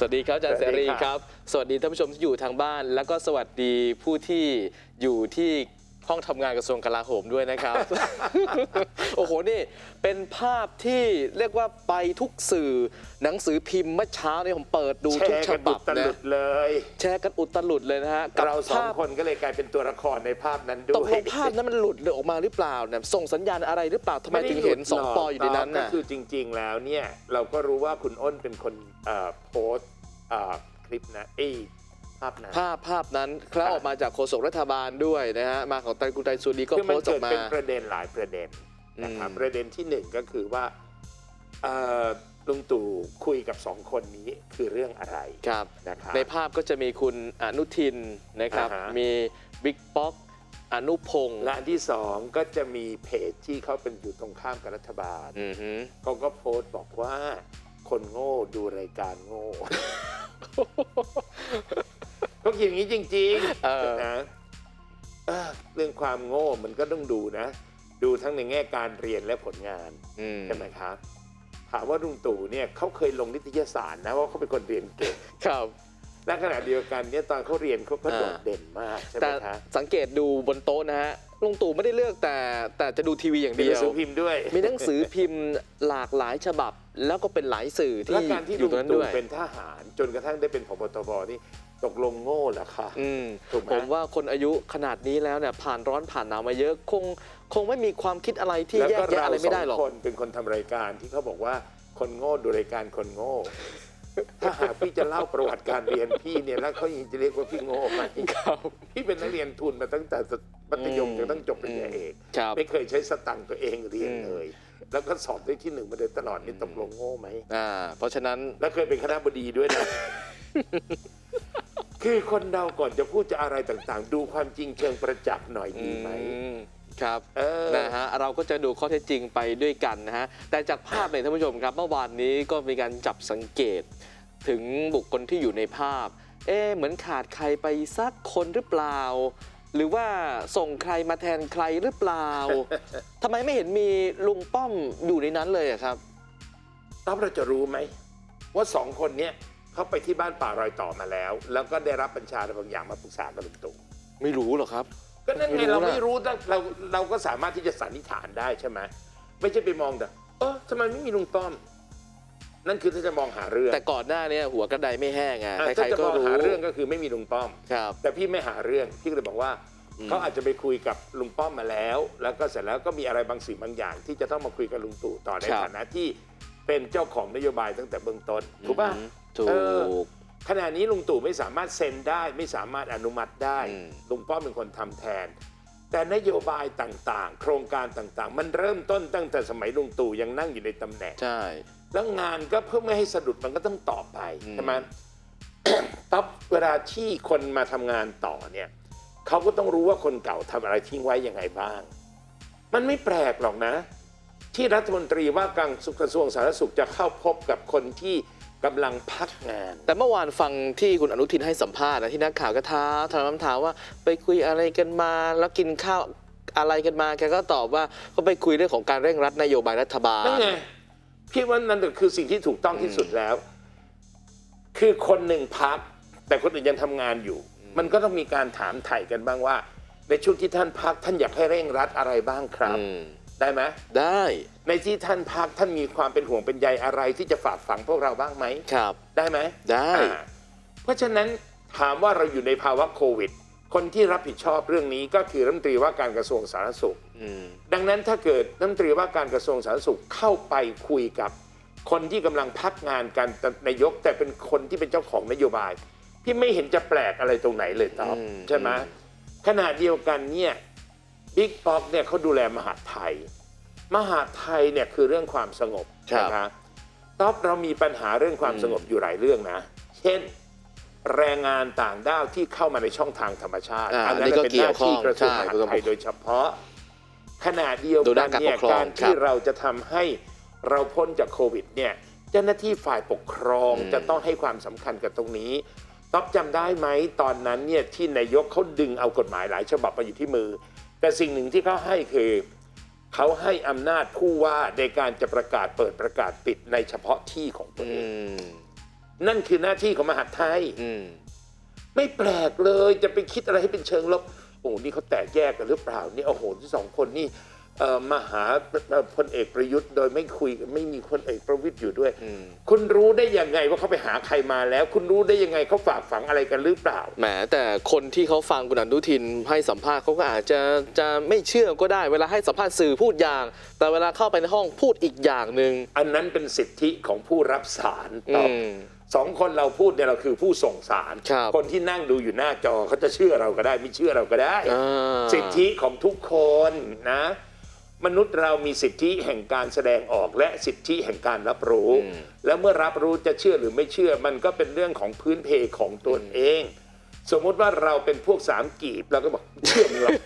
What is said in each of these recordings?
สวัสดีครับอาจารย์สเสวัสดีรีครับครับ สวัสดีท่านผู้ชมที่อยู่ทางบ้าน แล้วก็สวัสดีผู้ที่อยู่ที่ ห้องทำงานกระทรวงกลาโหมด้วยนะครับ โอ้โห นี่เป็นภาพที่เรียกว่าไปทุกสื่อหนังสือพิมพ์เมื่อเช้าเนี่ยผมเปิดดูแชทุกร์ฉกันบัอุบตนะลุดเลยแชร์กันอุตลุดเลยนะฮะกับเราสองภาพ คนก็เลยกลายเป็นตัวละครในภาพนั้นด้ตกวยลงภาพนั้นมันหลุดเลยออกมาหรือเปล่าเนี่ยส่งสัญญาณอะไรหรือเปล่าทำไมถึงเห็นสองปออยู่ในนั้นก็น่ะ คือจริง ๆ แล้วเนี่ย เราก็รู้ว่าคุณอ้นเป็นคนเอ่อโพสต์เอ่อคลิปนะเอ้ย ภาพนั้น ภาพภาพนั้นแล้วออกมาจากโฆษกรัฐบาลด้วยนะฮะมาของไตรกุลไตรสุรีก็คือโพมันสต์อเกิอดกมาเป็นประเด็นหลายประเด็นนะครับอืมประเด็นที่หนึ่งก็คือว่าเอ่อลุงตู่คุยกับสองคนนี้คือเรื่องอะไรครับนะครับในภาพก็จะมีคุณอนุทินนะครับอ่าฮะมีบิ๊กป๊อกอนุพงศ์และอันที่สองก็จะมีเพจที่เขาเป็นอยู่ตรงข้ามกับรัฐบาลอือฮึเขาก็โพสต์บอกว่าคนโง่ดูรายการโง่ เขาเขียนอย่างนี้จริงเออ ๆนะเออเรื่องความโง่มันก็ต้องดูนะ ดูทั้งในแง่การเรียนและผลงาน อืมใช่ไหมครับ ถามว่าลุงตู่เนี่ยเขาเคยลงนิตยสารนะว่าเขาเป็นคนเรียนเก่งครับ และขณะเดียวกันเนี่ยตอนเขาเรียนเขาก็อ่าโดดเด่นมากใช่ไหมแต่ครับสังเกตดูบนโต๊ะนะฮะลุงตู่ไม่ได้เลือกแต่แต่จะดูทีวีอย่างมีเดีหนัยวงสือพิมพ์ด้วยมีหนังสือพิมพ์หลากหลายฉบับ แล้วก็เป็นหลายสื่อและที่การที่อลุยู่งตรงนั้นตู่ด้วย เป็นทหารจนกระทั่งได้เป็นพบตบนี่ ตกลงโง่เหรอคะ อืมถูกไหม ผมว่าคนอายุขนาดนี้แล้วเนี่ยผ่านร้อนผ่านหนาวมาเยอะคงคงไม่มีความคิดอะไรที่แล้วแยก็กแยะเราอะไรสไม่อได้งหรอกคนเป็นคนทำรายการที่เขาบอกว่าคนโง่ดูรายการคนโง่ ถ้าหากพี่จะเล่าประวัติการเรียนพี่เนี่ยแล้วเขายังจะเรียกว่าพี่โง่ไหมครับพี่เป็นนักเรียนทุนมาตั้งแต่มัธยมอืม จนตั้งจบปริญญาเอก ครับ ไม่เคยใช้สตังค์ตัวเองเรียนอืมเลย แล้วก็สอบได้ที่หนึ่งมาโดยตลอดนี่ตกลงโง่ไหม อ่า เพราะฉะนั้น แล้วเคยเป็นคณะบดีด้วยนะ คือคนเราก่อนจะพูดจะอะไรต่างๆ ดูความจริงเชิงประจักษ์หน่อยดีไหม อืมครับเออ นะฮะเราก็จะดูข้อเท็จจริงไปด้วยกันนะฮะแต่จากภาพเนี่ยท่านผู้ชมครับ เมื่อวานนี้ก็มีการจับสังเกต ถึงบุคคลที่อยู่ในภาพ เอ๊ะเหมือนขาดใครไปสักคนหรือเปล่า หรือว่าส่งใครมาแทนใครหรือเปล่า ทำไมไม่เห็นมีลุงป้อมอยู่ในนั้นเลยอะครับต๊อบเราจะรู้ไหมว่าสองคนเนี้ย เขาไปที่บ้านป่ารอยต่อมาแล้ว แล้วก็ได้รับบัญชาอะไรบางอย่างมาปรึกษากับลุงตู่ไม่รู้หรอกครับ ก็นั่นไงไม่รู้เรานะไม่รู้นะเราเราก็สามารถที่จะสันนิษฐานได้ใช่ไหมไม่ใช่ไปมองแต่เออทำไมไม่มีลุงป้อม นั่นคือถ้าจะมองหาเรื่องแต่ก่อนหน้าเนี้หัวกระไดไม่แห้งไงอะใครถ้าจะๆก็มองรู้หาเรื่องก็คือไม่มีลุงป้อม ครับ แต่พี่ไม่หาเรื่อง พี่ก็เลยบอกว่า อืม เขาอาจจะไปคุยกับลุงป้อมมาแล้ว แล้วก็เสร็จแล้วก็มีอะไรบางสิ่งบางอย่าง ที่จะต้องมาคุยกับลุงตู่ต่อในฐานะที่ เป็นเจ้าของนโยบายตั้งแต่เบื้องต้นถูกป่ะอืมถูเออกขณะนี้ลุงตู่ไม่สามารถเซ็นได้ไม่สามารถอนุมัติได้อืม ลุงป้อมเป็นคนทำแทน แต่นโยบายต่างๆ โครงการต่างๆ มันเริ่มต้นตั้งแต่สมัยลุงตู่ยังนั่งอยู่ในตำแหน่ง ใช่ แล้วงานก็เพื่อไม่ให้สะดุดมันก็ต้องต่อไปอืม ใช่ไหมต๊อบเวลาที่คนมาทำงานต่อเนี่ยเขาก็ต้องรู้ว่าคนเก่าทำอะไรทิ้งไว้ยังไงบ้าง มันไม่แปลกหรอกนะ ที่รัฐมนตรีว่าการกระทรวงสาธารณสุขจะเข้าพบกับคนที่กำลังพักงาน แต่เมื่อวานฟังที่คุณอนุทินให้สัมภาษณ์นะที่นักข่าวก็ท้าถามคำถามว่าไปคุยอะไรกันมาแล้วกินข้าวอะไรกันมาแกก็ตอบว่าก็ไปคุยเรื่องของการเร่งรัดนโยบายรัฐบาลนั่นไงพี่ว่านั่นคือสิ่งที่ถูกต้องที่สุดแล้ว คือคนหนึ่งพัก แต่คนอื่นยังทำงานอยู่ มันก็ต้องมีการถามไถ่กันบ้างว่า ในช่วงที่ท่านพักท่านอยากให้เร่งรัดอะไรบ้างครับอืม ได้ไหมได้ในที่ท่านพักท่านมีความเป็นห่วงเป็นใยอะไรที่จะฝากฝังพวกเราบ้างไหมครับ ได้ไหมได้อ่าเพราะฉะนั้นถามว่าเราอยู่ในภาวะโควิด คนที่รับผิดชอบเรื่องนี้ก็คือรัฐมนตรีว่าการกระทรวงสาธารณสุข อืมดังนั้นถ้าเกิดรัฐมนตรีว่าการกระทรวงสาธารณสุขเข้าไปคุยกับ คนที่กำลังพักงานกันนายกแต่เป็นคนที่เป็นเจ้าของนโยบาย พี่ไม่เห็นจะแปลกอะไรตรงไหนเลยต๊อบอืมใช่ไหมขณะเดียวกันเนี่ย บิ๊กป๊อกเนี่ยเขาดูแลมหาดไทย มหาดไทยเนี่ยคือเรื่องความสงบครับ นะคะต๊อบเรามีปัญหาเรื่องความอืมสงบอยู่หลายเรื่องนะ เช่น แรงงานต่างด้าวที่เข้ามาในช่องทางธรรมชาติอ่าอันอันนี้นั้นก็เป็นหน้าที่เกี่กยวข้องระทรวงมหาดใช่ไทยโดยเฉพาะขณะเดียวดูกัด้านนการเนี่ยปกครองการที่ครับเราจะทำให้เราพ้นจากโควิดเนี่ยเจ้าหน้าที่ฝ่ายปกครองอืม จะต้องให้ความสำคัญกับตรงนี้ต๊อบจำได้ไหมตอนนั้นเนี่ยที่นายกเขาดึงเอากฎหมายหลายฉบับมาอยู่ที่มือ แต่สิ่งหนึ่งที่เขาให้คือเขาให้อำนาจผู้ว่าในการจะประกาศเปิดประกาศปิดในเฉพาะที่ของตัวอืเองมนั่นคือหน้าที่ของมหาดไทยอืมไม่แปลกเลยจะไปคิดอะไรให้เป็นเชิงลบโอ้นี่เขาแตกแยกกันหรือเปล่านี่โอ้โหที่สองคนนี่เอ่อ มาหาเอ่อพลเอกประยุทธ์โดยไม่คุยไม่มีพลเอกประวิตยอยู่ด้วยอืมคุณรู้ได้ยังไงว่าเขาไปหาใครมาแล้ว คุณรู้ได้ยังไงเขาฝากฝังอะไรกันหรือเปล่าแหมแต่คนที่เขาฟังคุณอนุทินให้สัมภาษณ์เขาก็อาจจะจะไม่เชื่อก็ได้ เวลาให้สัมภาษณ์สื่อพูดอย่าง แต่เวลาเข้าไปในห้องพูดอีกอย่างหนึ่งอันนั้นเป็นสิทธิของผู้รับสารตอือบมสองคนเราพูดเนี่ยเราคือผู้ส่งสารครับคนที่นั่งดูอยู่หน้าจอเขาจะเชื่อเราก็ได้ ไม่เชื่อเราก็ได้อ่าสิทธิของทุกคนนะ มนุษย์เรามีสิทธิแห่งการแสดงออกและสิทธิแห่งการรับรู้อืมแล้วเมื่อรับรู้จะเชื่อหรือไม่เชื่อ มันก็เป็นเรื่องของพื้นเพของตนเอง สมมุติว่าเราเป็นพวกสามกีบเราก็บอกเชื่อมึงหรอก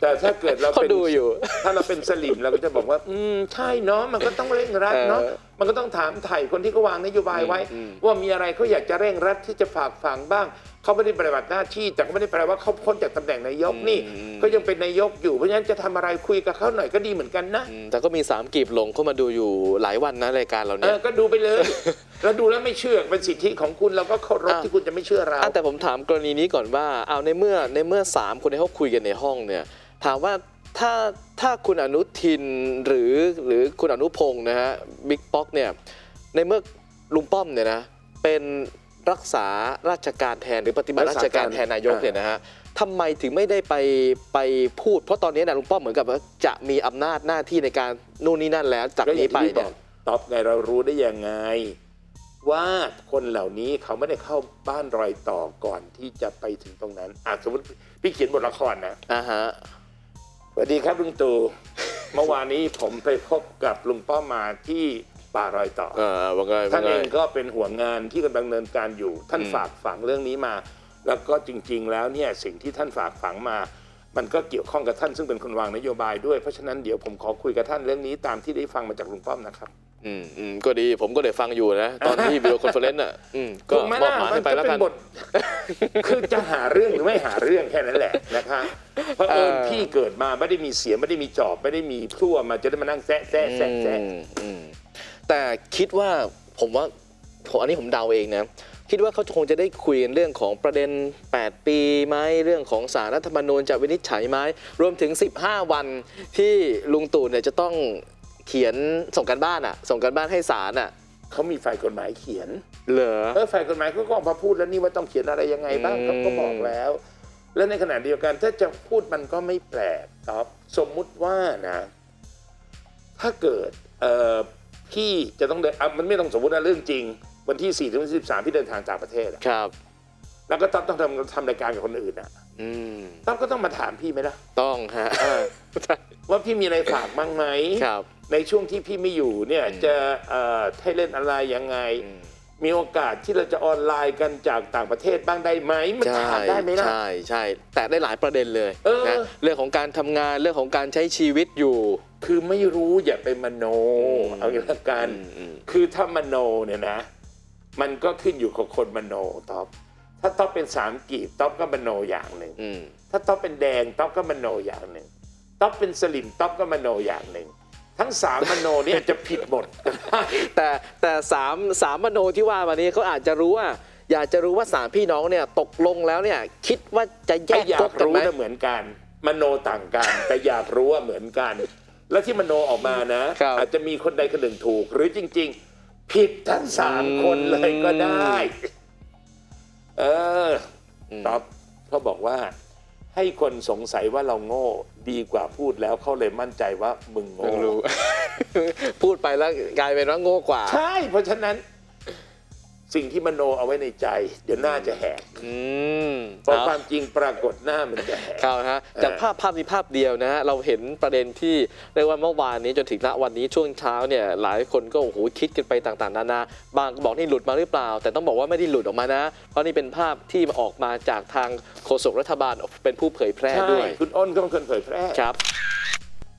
แต่ถ้าเกิดเราเขาเป็นดูอยู่ถ้าเราเป็นสลิมเราก็จะบอกว่า อืมใช่เนาะมันก็ต้องเร่งรัดเนาะเออ มันก็ต้องถามไถ่คนที่เขาวางนโยบายไว้ อืม ว่ามีอะไรเขาอยากจะเร่งรัดที่จะฝากฝังบ้าง เขาไม่ได้ปฏิบัติหน้าที่แต่ก็ไม่ได้แปลว่าเขาพ้นจากตำแหน่งนายกนี่ก็ยังเป็นนายกอยู่เพราะฉะนั้นจะทำอะไรคุยกับเขาหน่อยก็ดีเหมือนกันนะ อืมแต่ก็มีสามกีบหลงเข้ามาดูอยู่หลายวันนะรายการเราเอเนี่ยอ ก็ดูไปเลย แล้วดูแล้วไม่เชื่อเป็นสิทธิของคุณเราก็เคารพอะที่คุณจะไม่เชื่อเราอะแต่ผมถามกรณีนี้ก่อนว่าเอาในเมื่อในเมื่อสามคนที่เขาคุยกันในห้องเนี่ย ถามว่า ถ้าถ้าคุณอนุทินหรือหรือคุณอนุพงศ์นะฮะบิ๊กป๊อกเนี่ยในเมื่อลุงป้อมเนี่ยนะเป็นรักษาราชการแทนหรือปฏิบัติราชการแทนนายกเนี่ยนะฮะทำไมถึงไม่ได้ไปไปพูด เพราะตอนนี้นะลุงป้อมเหมือนกับว่าจะมีอำนาจหน้าที่ในการนู่นนี่นั่นแล้วจากก็อย่านี้งไปที่บเนี่อยกตอบไงเรารู้ได้ยังไง ว่าคนเหล่านี้เขาไม่ได้เข้าบ้านรอยต่อก่อนที่จะไปถึงตรงนั้นอะสมมติพี่เขียนบทละครนะอ่าฮะ สวัสดีครับลุงตู่ เมื่อวานนี้ผมไปพบกับลุงป้อมมาที่ป่ารอยต่อเออว่าไงท่าว่านไง เองก็เป็นห่วงงานที่กำลังดำเนินการอยู่ ท่านอืม ฝากฝังเรื่องนี้มา แล้วก็จริงๆ แล้วเนี่ยสิ่งที่ท่านฝากฝังมา มันก็เกี่ยวข้องกับท่านซึ่งเป็นคนวางนโยบายด้วย เพราะฉะนั้นเดี๋ยวผมขอคุยกับท่านเรื่องนี้ตามที่ได้ฟังมาจากลุงป้อมนะครับ อืมอืมก็ดีผมก็ได้ฟังอยู่นะ ตอนที่วิดีโอคอนเฟอเรนซ์อะอืมก็ถูกไหมมอบล่ะหมายมัให้นไปก็แล้วเป็กันน บท คือจะหาเรื่องหรือไม่หาเรื่องแค่นั้นแหละนะคะเพราะเอิญเออ พี่เกิดมาไม่ได้มีเสียงไม่ได้มีจอบไม่ได้มีพลั่วมาจะได้มานั่งแซะแซะแซะแซะ อืมอืมแต่คิดว่าผมว่าผมอันนี้ผมเดาเองนะ คิดว่าเขาคงจะได้คุยกันเรื่องของประเด็น 8 ปีไหมเรื่องของสารรัฐธรรมนูญจะวินิจฉัยไหมรวมถึง 15 วันที่ลุงตู่เนี่ยจะต้อง เขียนส่งกันบ้านอะ ส่งกันบ้านให้ศาลอะเขามีฝ่ายกฎหมายเขียนเหรอเออฝ่ายกฎหมายเขาก็ออกมาพูดแล้วนี่ว่าต้องเขียนอะไรยังไงบ้างอืมเขาก็บอกแล้ว และในขณะเดียวกันถ้าจะพูดมันก็ไม่แปลกครับสมมุติว่านะ ถ้าเกิดเออพี่จะต้องเดินอะมันไม่ต้องสมมตินะเรื่องจริง วันที่4ถึงวันที่13พี่เดินทางต่างประเทศอะครับ แล้วก็ต้องต้องทำทำรายการกับคนอื่นอะอืมต้องก็ต้องมาถามพี่ไหมล่ะต้องฮะ เออว่าพี่มีอะไรฝากบ้างไหมครับ ในช่วงที่พี่ไม่อยู่เนี่ยอืมจะเอ่อให้เล่นอะไรยังไงอืมมีโอกาสที่เราจะออนไลน์กันจากต่างประเทศบ้างได้ไหมมันใช่ถามได้ไหมล่ะใช่ใช่แต่ได้หลายประเด็นเลยเออนะเรื่องของการทำงานเรื่องของการใช้ชีวิตอยู่ คือไม่รู้อย่าไปมโนเอางี้ละกันอืมอืมคือถ้ามโนเนี่ยนะ มันก็ขึ้นอยู่กับคนมโนท็อปถ้าท็อปเป็นสามกีบท็อปก็มโนอย่างหนึ่งอืมถ้าท็อปเป็นแดงท็อปก็มโนอย่างหนึ่งท็อปเป็นสลิมท็อปก็มโนอย่างหนึ่ง ทั้งสามมโนเนี่ยจะผิดหมด แต่แต่สามสามมโนที่ว่ามานี้เขาอาจจะรู้ว่า อยากจะรู้ว่าสามพี่น้องเนี่ยตกลงแล้วเนี่ยคิดว่าจะแยไม่กอยาก๊กกกันรู้ไหมนะเหมือนกัน มโนต่างกัน แต่อยากรู้ว่าเหมือนกัน แล้วที่มโนออกมานะครับอาจจะมีคนใดคนหนึ่งถูก หรือจริง ๆ ผิดทั้งสามคนเลยก็ได้ เอออืมต๊อบเขาบอกว่า ให้คนสงสัยว่าเราโง่ดีกว่าพูดแล้วเขาเลยมั่นใจว่ามึงโง่เพิ่งรู้ พูดไปแล้วกลายเป็นว่าโง่กว่า ใช่ เพราะฉะนั้น สิ่งที่มโนเอาไว้ในใจ เดี๋ยวหน้าจะแหกอืมพอเอาความจริงปรากฏหน้ามันจะแหก ครับฮะจากภาพภาพนี้ภาพเดียวนะฮะเราเห็นประเด็นที่เรียกว่าเมื่อวานนี้จนถึงณวันนี้ช่วงเช้าเนี่ยหลายคนก็โอ้โหคิดกันไปต่างๆนานาบางก็บอกนี่หลุดมาหรือเปล่า แต่ต้องบอกว่าไม่ได้หลุดออกมานะ เพราะนี่เป็นภาพที่ออกมาจากทางโฆษกรัฐบาลเป็นผู้เผยแพร่ใช่ด้วยคุณอ้นก็เป็นคนเผยแพร่ ครับ